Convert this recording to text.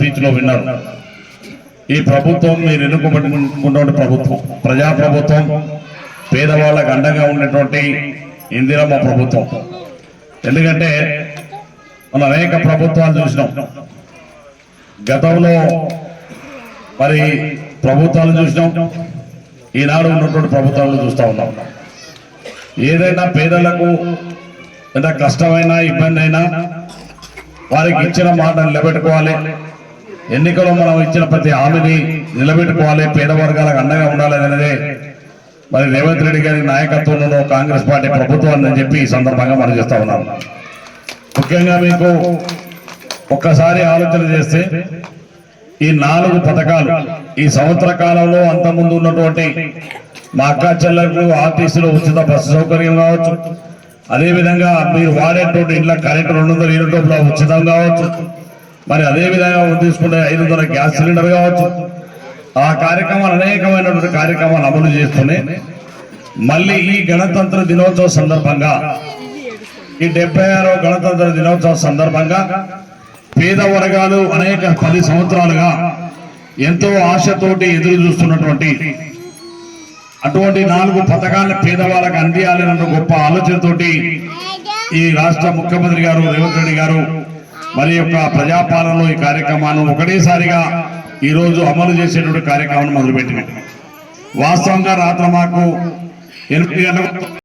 రీతిలో విన్నారు. ఈ ప్రభుత్వం మీరు ఎన్నుకోబెట్టుకున్నటువంటి ప్రభుత్వం ప్రజా ప్రభుత్వం పేదవాళ్ళకు అండగా ఉన్నటువంటి ఇందిరమ్మ ప్రభుత్వం. ఎందుకంటే మనం అనేక ప్రభుత్వాలు చూసినాం. గతంలో మరి ప్రభుత్వాలు చూసినాం. ఈనాడు ఉన్నటువంటి ప్రభుత్వాలు చూస్తూ ఉన్నాం. ఏదైనా పేదలకు ఎంత కష్టమైనా ఇబ్బంది అయినా వారికి ఇచ్చిన మాటను నిలబెట్టుకోవాలి. ఎన్నికల్లో మనం ఇచ్చిన ప్రతి హామీని నిలబెట్టుకోవాలి పేద వర్గాలకు అండగా ఉండాలి అనేది మరి రేవంత్ రెడ్డి గారి నాయకత్వంలో కాంగ్రెస్ పార్టీ ప్రభుత్వాన్ని అని చెప్పి ఈ సందర్భంగా మనం చేస్తా ఉన్నాం. ముఖ్యంగా మీకు ఒక్కసారి ఆలోచన చేస్తే ఈ నాలుగు పథకాలు ఈ సంవత్సర కాలంలో అంతకుముందు ఉన్నటువంటి మా అక్క చెల్లెలకు ఆర్టీసీలో ఉచిత బస్సు సౌకర్యం కావచ్చు. అదేవిధంగా మీరు వాడేటువంటి ఇంట్లో కరెంటు రెండు వందల యూనిట్ల ఉచితం కావచ్చు. మరి అదే విధంగా తీసుకుంటే ఐదు వందల గ్యాస్ సిలిండర్ కావచ్చు. ఆ కార్యక్రమాలు అనేకమైనటువంటి కార్యక్రమాలు అమలు చేస్తూనే మళ్ళీ ఈ గణతంత్ర దినోత్సవ సందర్భంగా ఈ డెబ్బై ఆరో గణతంత్ర దినోత్సవ సందర్భంగా పేద వర్గాలు అనేక పది సంవత్సరాలుగా ఎంతో ఆశతోటి ఎదురు చూస్తున్నటువంటి అటువంటి నాలుగు పథకాలను పేదవాళ్ళకి అందియాలన్న గొప్ప ఆలోచనతోటి ఈ రాష్ట్ర ముఖ్యమంత్రి గారు రేవంత్ రెడ్డి గారు మరి యొక్క ప్రజాపాలనలో ఈ కార్యక్రమాన్ని ఒకటేసారిగా ఈరోజు అమలు చేసేటువంటి కార్యక్రమాన్ని మొదలుపెట్టినాం. వాస్తవంగా రాత్రి మాకు ఎనిమిది